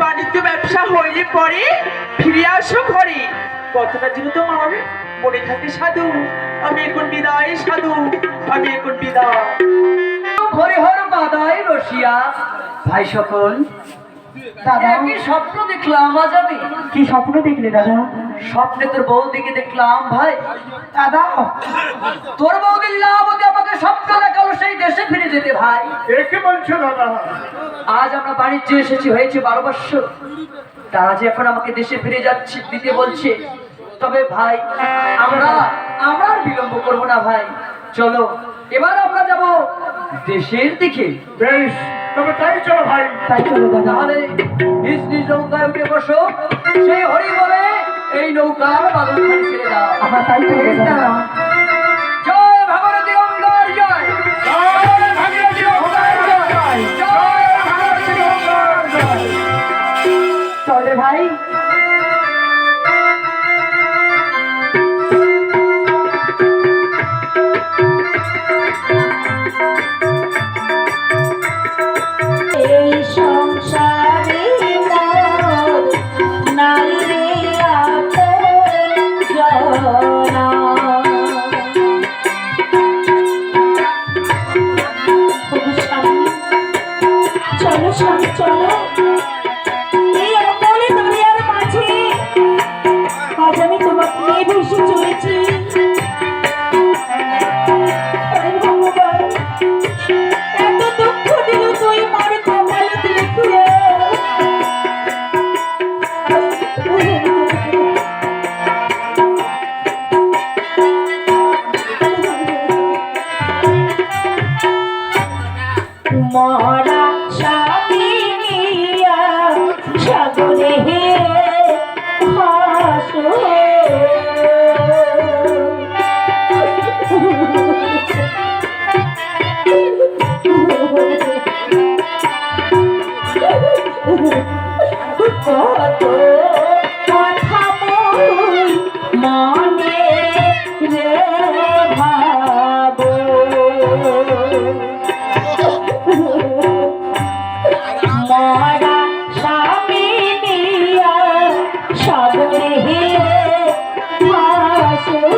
বাণিজ্য ব্যবসা হইলে পরে ফিরে আসো ঘরে। কথাটা যেন তোমার মনে থাকে সাধু। আমি এখন বিদায় সাধু। আমি এখন বিদায়। হরিহর বাদায় রসিয়া। ভাই সকল দাদা আমি স্বপ্ন দেখলাম আজ আমি। কি স্বপ্ন দেখলে দাদা? স্বপ্নে তোর বউ দিকে দেখলাম ভাই। দাদা তোর বউ লীলাবতী আমাকে স্বপ্ন দেখাল সেই দেশে ফিরে যেতে ভাই। একে বলছো দাদা? আজ আমরা বাণিজ্য এসেছি হয়েছে বারো বৎসর। তারা যে এখন আমাকে দেশে ফিরে যাচ্ছে দিতে বলছে। তবে ভাই আমরা আমরা আর বিলম্ব করব না ভাই। চলো এবার আমরা যাব দেশের দিকে। বেশ তবে তাই চলো ভাই। তাই চলো তাহলে নিজ নিজ নৌকায় উঠে বসো। সেই হরি বলে এই নৌকার বাদল ছেড়ে দাও। জয় ভগবতী অঙ্গার জয় জয়। ভাগীরথী মরা নিয়া সাগরে হে কত ভাসো কত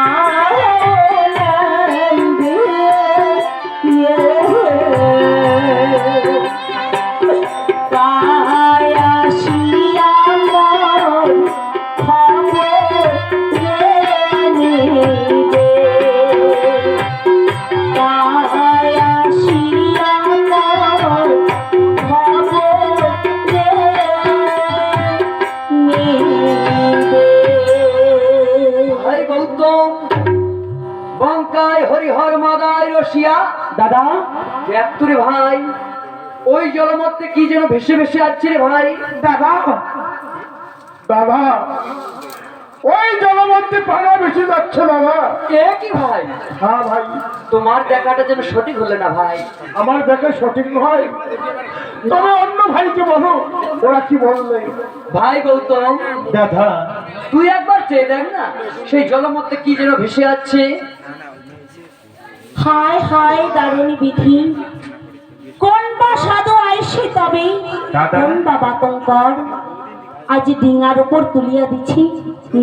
বঙ্কায় হরিহর মাদায় রসিয়া দাদা একতুরে ভাই ওই জলমধ্যে কি যেন ভেসে ভেসে আসছে রে ভাই? দাদা দাদা ওই জলমধ্যে পাড়া বেশি যাচ্ছে দাদা। এ কি ভাই? হ্যাঁ ভাই। তোমার দেখাটা যেন সঠিক হলো না ভাই। আমার দেখা সঠিক নয়। তবে অন্য ভাইকে বলো ওরা কি বললে? ভাই গৌতম দাদা। তুই একবার চেয়ে দেখ না সেই জলমধ্যে কি যেন ভেসে যাচ্ছে হায় হায় দারুণ বিধি। তবে দাদা। কোন বাবা কঙ্কর। আজ ডিঙার উপর তুলিয়া দিছি।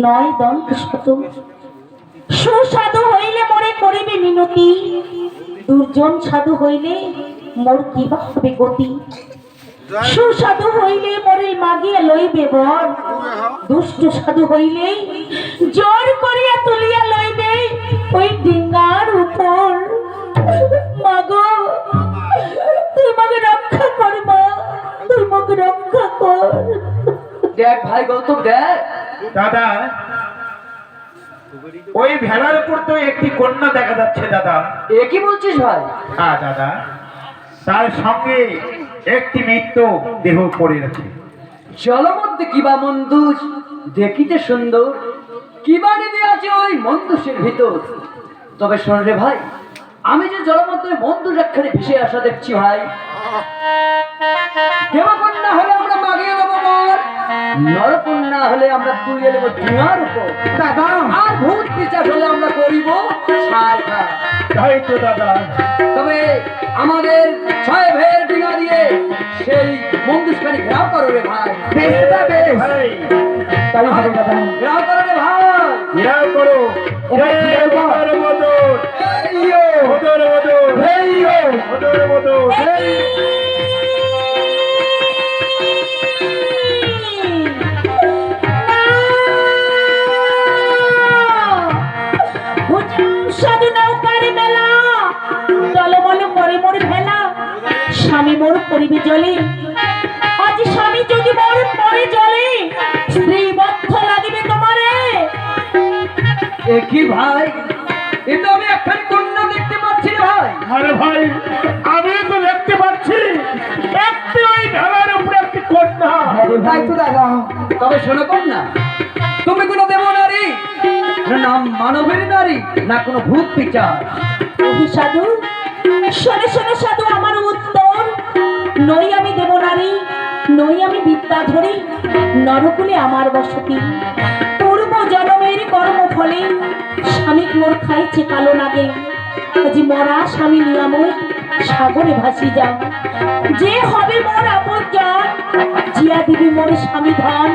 নয় দন্ত শত সুসাধু হইলে মোরে করিবে মিনতি। দুর্জন সাধু হইলে মোর কিবা হবে গতি? সুসাধু হইলে মোরে মাগিয়া লইবে বর। দুষ্ট সাধু হইলে জোর করিয়া তুলিয়া ওই ডিঙ্গার উপর। মাগো তুই মাকে রক্ষা কর মা। তুই মাকে রক্ষা কর। দেখ ভাই গৌতম দেখ। দাদা ওই ভেলার উপর তো একটি কন্যা দেখা যাচ্ছে দাদা। এ কি বলছিস ভাই? হ্যাঁ দাদা তার সঙ্গে একটি মৃত্য দেহ পড়ে আছে জলমধ্যে কিবা মন্দুষ দেখিতে সুন্দর। কিবা নিতে আছে ওই মন্দুষের ভিতর। তবে শোন রে ভাই আমি যে জলমধ্যে মন্দুষ একখানে ভেসে আসা দেখছি ভাই দেবকন্যা হলে আমরা মাগিয়ে দেবো বর নরকন্যা হলে আমরা তুলিয়ে দেবো ধোঁয়ার উপর। দাদা! আর ভূত বিচার হলে আমরা করিব তাই তো দাদা। তবে আমাদের ছয় ভাইয়ের ডিঙা দিয়ে সেই মন্দুষখানি ঘেরাও করো রে ভাই। ঘেরাও করো রে ভাই। ঘেরাও করো। ওদর মদর ওদর মদর ওদর ভেলা। স্বামী মোর পরিবে জলে। কি ভাই? এ তো আমি একখানি কন্যা দেখতে পাচ্ছি ভাই। আরে ভাই আমি তো দেখতে পাচ্ছি একটি ওই ভেলার উপরে একটি কন্যা। তাই তো দাদা তবে শোনো কন্যা তুমি কোনো দেব নারী না নাম মানবের নারী না কোনো ভূত বিচার। ওহি সাধু শোনে শোনে সাধু আমার উত্তর নই আমি দেবনারী নই আমি বিদ্যাধরী নরকুলে আমার বসতি। জন্মের কর্মফলে স্বামী মোর খাইছে কালো নাগে। আজি মরা স্বামী নিয়াময় সাগরে ভাসি যাও যে হবে মোর আপন জন জিয়া দিবি মোর স্বামী ধন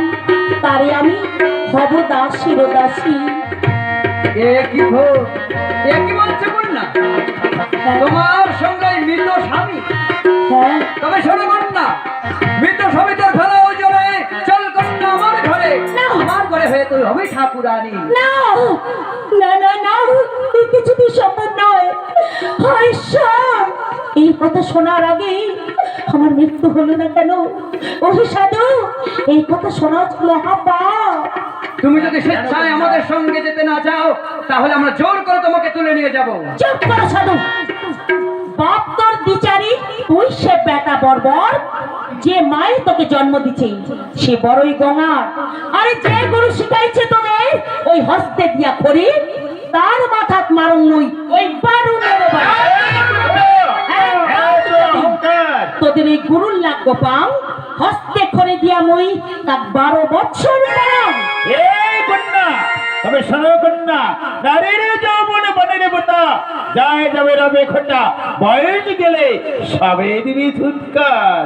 তারে আমি হব দাসীর দাসী। এ কি ভূত এ কি বলছে কন্যা? তোমার সঙ্গে মৃত স্বামী। হ্যাঁ। তবে শোনো কন্যা হবে ঠাকুরানী না না না না কিছুতেই সম্ভব নয়। হায় এই কথা শোনার আগে আমার মৃত্যু হলো না কেন? ওহে সাধু এই কথা শোনা তুমি যদি স্বেচ্ছায় আমাদের সঙ্গে যেতে না চাও তাহলে আমরা জোর করে তোমাকে তুলে নিয়ে যাব। চুপ করো সাধু। বাপ তোর বিচারি তুই সে বেটা বর্বর। যে মায়ের তোকে জন্ম দিচ্ছে সে বড়ই গঙ্গা আরে যে গরু শিখাইছে তোদের, ওই হস্তে দিয়া করি তার মাথাত মারুন নই ওই অহংকার তোদের এই গুরুর লাগ পাও হস্তে করে দিয়া মই, তার বারো বছর কন্যা তবে শোনো কন্যা নারীর যৌবন বনে দেবতা যায় যাবে রবে খোটা বয়স গেলে সবে দিবি ধুৎকার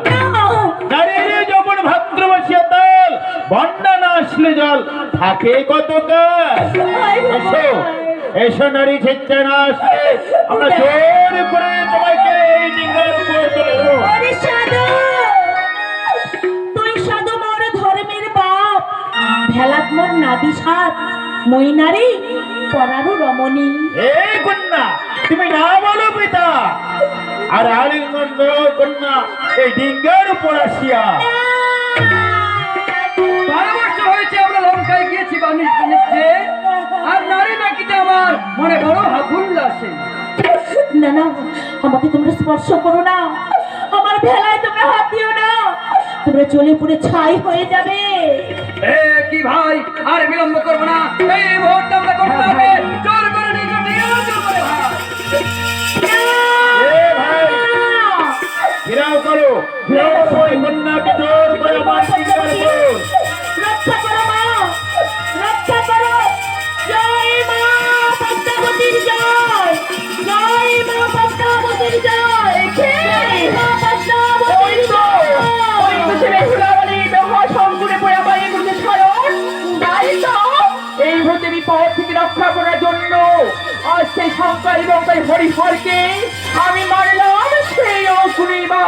নারীর যৌবন ভাদ্র বসিয়া তাল বন্যা না আসলে জল থাকে কত কাল এসো এসো নারী ছেচ্চা না আসলে আমরা জোর করে তোমাকে এই ডিঙ্গার তুলবো তুই সাধু মোর ধর্মের বাপ ভেলাত মোর নাদি সাত মই নারী পরারু রমণী। এই কন্যা তুমি না বলো পিতা। আর আলিঙ্গন কন্যা এই ডিঙ্গার উপর আসিয়া বারো বছর হয়েছে আমরা লঙ্কায় গিয়েছি বাণিজ্য বাণিজ্যে আর নারী নাকিতে আমার মনে বড় হাফুল্ল আসে না না আমাকে তোমরা স্পর্শ করো না। আমার ভেলায় তোমরা হাত দিও না। তোমরা চলে পুরে ছাই হয়ে যাবে। কি ভাই? আর বিলম্ব করব না। এই মুহূর্তে আমরা করতে হবে পথ থেকে রক্ষা করার জন্য। আজ সেই শঙ্কর এবং তাই হরিহরকে আমি মানলাম সেই অসুরিবা